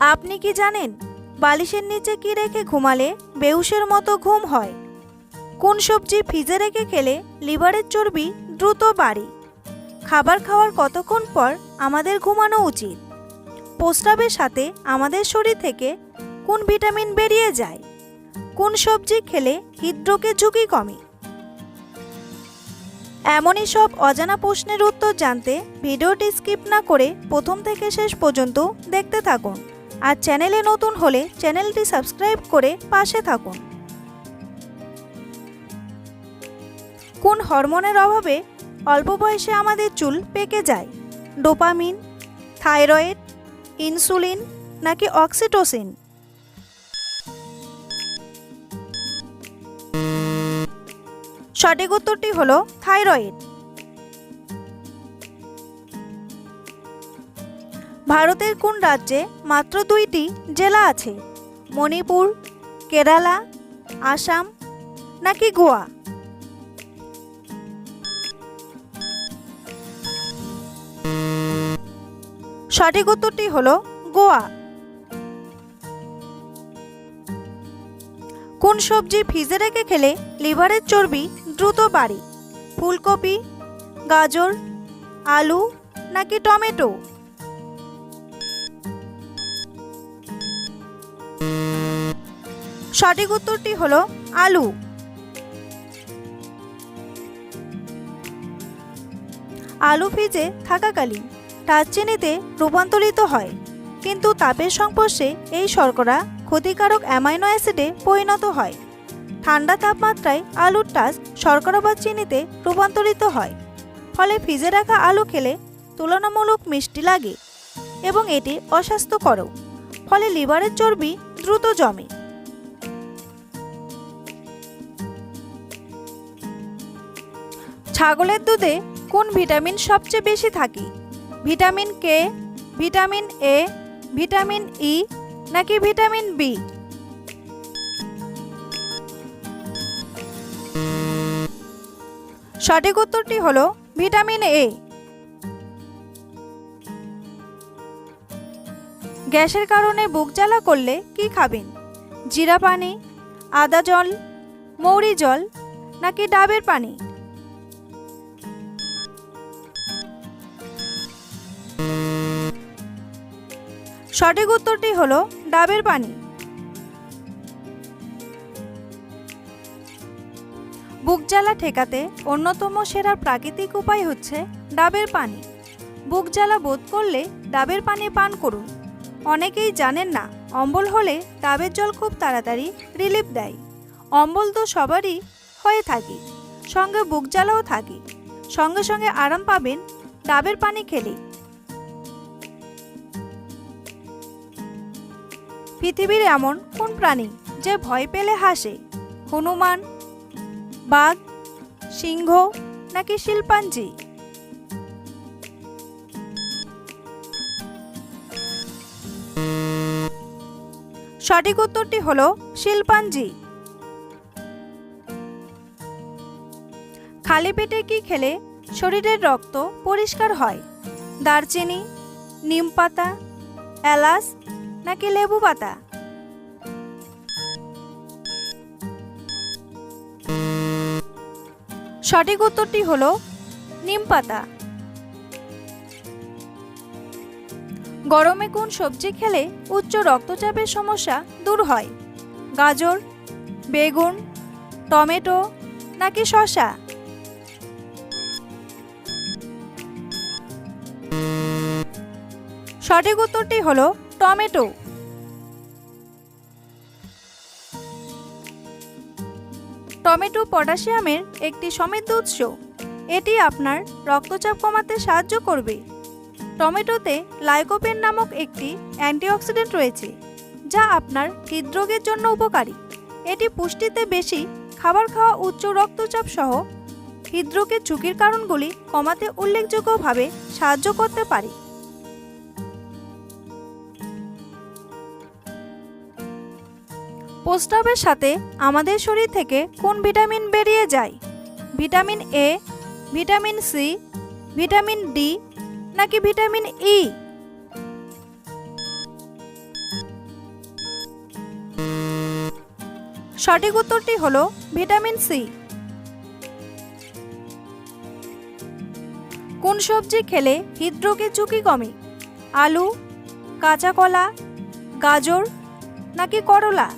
আপনি কি জানেন, বালিশের নিচে কি রেখে ঘুমালে বেউসের মতো ঘুম হয়? কোন সবজি ফ্রিজে রেখে খেলে লিভারের চর্বি দ্রুত বাড়ে? খাবার খাওয়ার কতক্ষণ পর আমাদের ঘুমানো উচিত? প্রস্রাবের সাথে আমাদের শরীর থেকে কোন ভিটামিন বেরিয়ে যায়? কোন সবজি খেলে হৃদরোগের ঝুঁকি কমে? এমনই সব অজানা প্রশ্নের উত্তর জানতে ভিডিওটি স্কিপ না করে প্রথম থেকে শেষ পর্যন্ত দেখতে থাকুন। আর চ্যানেলে নতুন হলে চ্যানেলটি সাবস্ক্রাইব করে পাশে থাকুন। কোন হরমোনের অভাবে অল্প বয়সে আমাদের চুল পেকে যায়? ডোপামিন, থাইরয়েড, ইনসুলিন নাকি অক্সিটোসিন? সঠিক উত্তরটি হলো থাইরয়েড। ভারতের কোন রাজ্যে মাত্র দুইটি জেলা আছে? মণিপুর, কেরালা, আসাম নাকি গোয়া? সঠিক উত্তরটি হল গোয়া। কোন সবজি ফ্রিজে রেখে খেলে লিভারের চর্বি দ্রুত বাড়ে? ফুলকপি, গাজর, আলু নাকি টমেটো? সঠিক উত্তরটি হলো আলু। আলু ফ্রিজে থাকাকালীন দারচিনিতে রূপান্তরিত হয়, কিন্তু তাপের সংস্পর্শে এই শর্করা ক্ষতিকারক অ্যামাইনো অ্যাসিডে পরিণত হয়। ঠান্ডা তাপমাত্রায় আলুর টাচ শর্করা বা চিনিতে রূপান্তরিত হয়, ফলে ফ্রিজে রাখা আলু খেলে তুলনামূলক মিষ্টি লাগে এবং এটি অস্বাস্থ্যকরও, ফলে লিভারের চর্বি দ্রুত জমে। ছাগলের দুধে কোন ভিটামিন সবচেয়ে বেশি থাকে? Vitamin K, vitamin A, vitamin E, নাকি ভিটামিন বি? সঠিক উত্তরটি হলো ভিটামিন এ। গ্যাসের কারণে বুক জ্বালা করলে কি খাবেন? জিরা পানি, আদা জল, মৌরি জল, নাকি ডাবের পানি? সঠিক উত্তরটি হলো ডাবের পানি। বুক জ্বালা ঠেকাতে অন্যতম সেরা প্রাকৃতিক উপায় হচ্ছে ডাবের পানি। বুক জ্বালা বোধ করলে ডাবের পানি পান করুন। অনেকেই জানেন না, অম্বল হলে ডাবের জল খুব তাড়াতাড়ি রিলিফ দেয়। অম্বল তো সবারই হয়ে থাকে, সঙ্গে বুক জ্বালাও থাকে। সঙ্গে সঙ্গে আরাম পাবেন ডাবের পানি খেলে। পৃথিবীর এমন কোন প্রাণী যে ভয় পেলে হাসে? হনুমান, বাঘ, সিংহ নাকি শিল্পাঞ্জি? সঠিক উত্তরটি হলো শিল্পাঞ্জি। খালি পেটে কি খেলে শরীরের রক্ত পরিষ্কার হয়? দারচিনি, নিম পাতা, এলাচ নাকি লেবু পাতা? সঠিক উত্তরটি হল নিম পাতা। গরমে কোন সবজি খেলে উচ্চ রক্তচাপের সমস্যা দূর হয়? গাজর, বেগুন, টমেটো নাকি শসা? সঠিক উত্তরটি হলো টমেটো। টমেটো পটাশিয়ামের একটি সমৃদ্ধ উৎস। এটি আপনার রক্তচাপ কমাতে সাহায্য করবে। টমেটোতে লাইকোপেন নামক একটি অ্যান্টিঅক্সিডেন্ট রয়েছে, যা আপনার হৃদরোগের জন্য উপকারী। এটি পুষ্টিতে বেশি খাবার খাওয়া উচ্চ রক্তচাপ সহ হৃদরোগের ঝুঁকির কারণগুলি কমাতে উল্লেখযোগ্যভাবে সাহায্য করতে পারে। প্রস্রাবের সাথে আমাদের শরীর থেকে কোন ভিটামিন বেরিয়ে যায়? Vitamin A vitamin C vitamin D নাকি ভিটামিন ই সঠিক উত্তরটি হলো ভিটামিন সি কোন সবজি খেলে হৃদরোগের ঝুঁকি কমে? আলু, কাঁচা কলা, গাজর নাকি করলা?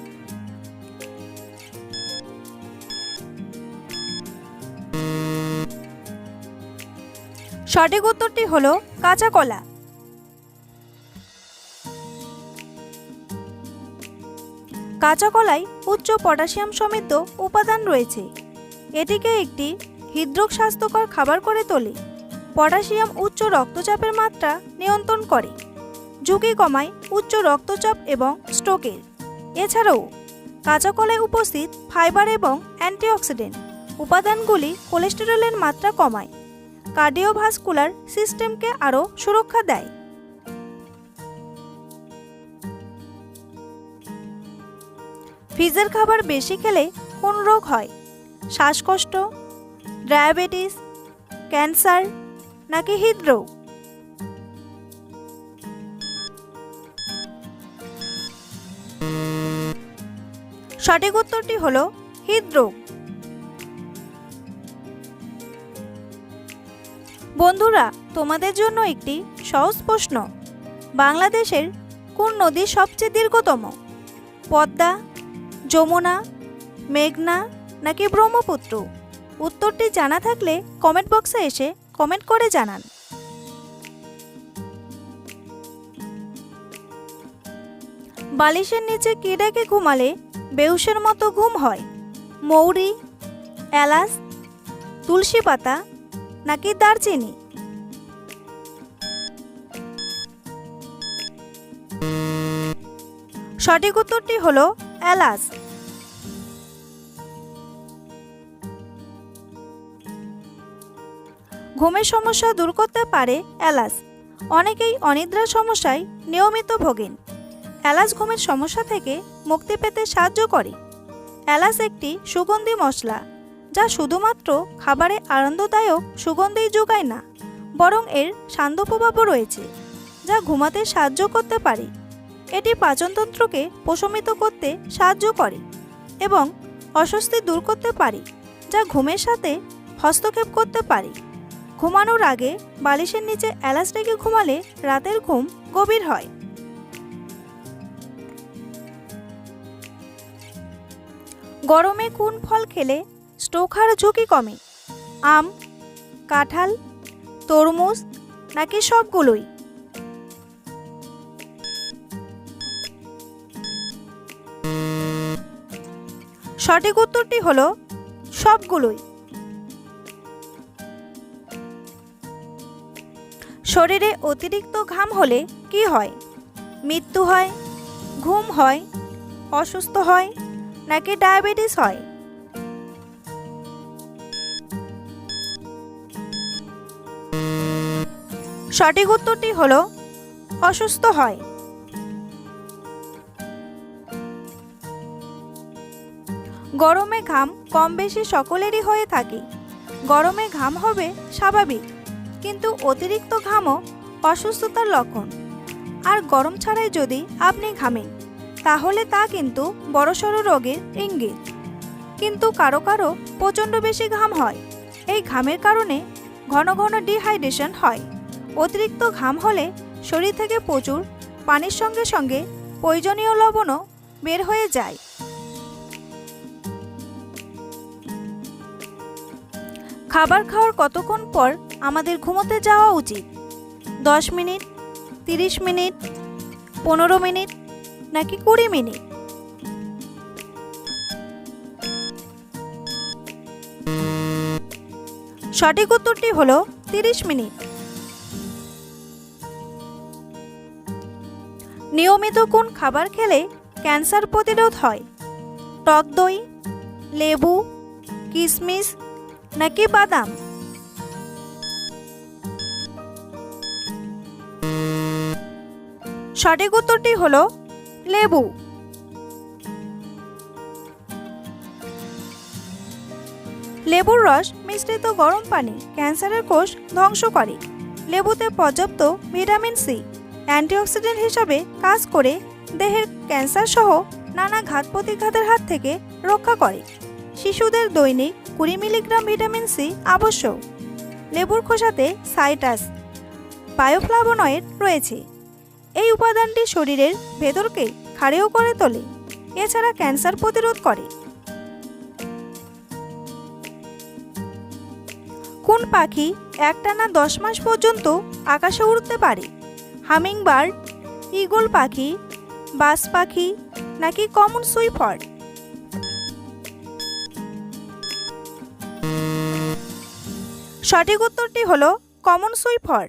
সঠিক উত্তরটি হলো কাঁচা কলা। কাঁচা কলায় উচ্চ পটাশিয়াম সমৃদ্ধ উপাদান রয়েছে। এটিকে একটি হৃদরোগ স্বাস্থ্যকর খাবার করে তোলে। পটাশিয়াম উচ্চ রক্তচাপের মাত্রা নিয়ন্ত্রণ করে। ঝুঁকি কমায় উচ্চ রক্তচাপ এবং স্ট্রোকের। এছাড়াও, কাঁচা কলায় উপস্থিত ফাইবার এবং অ্যান্টিঅক্সিডেন্ট উপাদানগুলি কোলেস্টেরলের মাত্রা কমায়। কার্ডিওভাস্কুলার সিস্টেমকে আরও সুরক্ষা দেয়। ফ্রিজের খাবার বেশি খেলে কোন রোগ হয়? শ্বাসকষ্ট, ডায়াবেটিস, ক্যান্সার নাকি হৃদরোগ? সঠিক উত্তরটি হলো হৃদরোগ। বন্ধুরা, তোমাদের জন্য একটি সহজ প্রশ্ন। বাংলাদেশের কোন নদী সবচেয়ে দীর্ঘতম? পদ্মা, যমুনা, মেঘনা নাকি ব্রহ্মপুত্র? উত্তরটি জানা থাকলে কমেন্ট বক্সে এসে কমেন্ট করে জানান। বালিশের নিচে কি ডেকে ঘুমালে বেউসের মতো ঘুম হয়? মৌরি, এলাচ, তুলসী পাতা নাকি দারচিনি। সঠিক উত্তরটি হলো এলাচ। ঘুমের সমস্যা দূর করতে পারে এলাচ। অনেকেই অনিদ্রার সমস্যায় নিয়মিত ভোগেন। এলাচ ঘুমের সমস্যা থেকে মুক্তি পেতে সাহায্য করে। এলাচ একটি সুগন্ধি মশলা। যা শুধুমাত্র খাবারে আনন্দদায়ক সুগন্ধেই যোগায় না, বরং এর শান্ত প্রভাবও রয়েছে, যা ঘুমাতে সাহায্য করতে পারে। এটি পাচনতন্ত্রকে প্রশমিত করতে সাহায্য করে এবং অস্বস্তি দূর করতে পারে, যা ঘুমের সাথে হস্তক্ষেপ করতে পারে। ঘুমানোর আগে বালিশের নিচে এলাচ রেখে ঘুমালে রাতের ঘুম গভীর হয়। গরমে কোন ফল খেলে স্ট্রোক হওয়ার ঝুঁকি কমে। আম, কাঁঠাল, তরমুজ নাকি সবগুলোই? সঠিক উত্তরটি হলো সবগুলোই। শরীরে অতিরিক্ত ঘাম হলে কি হয়? মৃত্যু হয়, ঘুম হয়, অসুস্থ হয় নাকি ডায়াবেটিস হয়? সঠিক উত্তরটি হলো, অসুস্থ হয়। গরমে ঘাম কম বেশি সকলেরই হয়ে থাকে। গরমে ঘাম হবে স্বাভাবিক, কিন্তু অতিরিক্ত ঘামও অসুস্থতার লক্ষণ। আর গরম ছাড়াই যদি আপনি ঘামেন, তাহলে তা কিন্তু বড়সড় রোগের ইঙ্গিত। কিন্তু কারও কারও প্রচণ্ড বেশি ঘাম হয়। এই ঘামের কারণে ঘন ঘন ডিহাইড্রেশন হয়। অতিরিক্ত ঘাম হলে শরীর থেকে প্রচুর পানির সঙ্গে সঙ্গে প্রয়োজনীয় লবণও বের হয়ে যায়। খাবার খাওয়ার কতক্ষণ পর আমাদের ঘুমোতে যাওয়া উচিত? দশ মিনিট, তিরিশ মিনিট, পনেরো মিনিট, নাকি কুড়ি মিনিট? সঠিক উত্তরটি হলো তিরিশ মিনিট। নিয়মিত কোন খাবার খেলে ক্যান্সার প্রতিরোধ হয়? টক দই, লেবু কিশমিশ নাকি বাদাম? সঠিক উত্তরটি হল লেবু। লেবুর রস মিশ্রিত গরম পানি ক্যান্সারের কোষ ধ্বংস করে। লেবুতে পর্যাপ্ত ভিটামিন সি। অ্যান্টিঅক্সিডেন্ট হিসাবে কাজ করে দেহের ক্যান্সার সহ নানা ঘাত প্রতিঘাতের হাত থেকে রক্ষা করে। শিশুদের দৈনিক কুড়ি মিলিগ্রাম ভিটামিন সি আবশ্যক। লেবুর খোসাতে সাইটাস বায়োফ্লাভোনয়েড রয়েছে। এই উপাদানটি শরীরের ভেতরকে ক্ষারেও করে তোলে, এছাড়া ক্যান্সার প্রতিরোধ করে। কোন পাখি একটানা দশ মাস পর্যন্ত আকাশে উড়তে পারে? হামিংবার্ড ইগল পাখি বাস পাখি নাকি কমন সুইফার সঠিক উত্তরটি হলো কমন সুইফার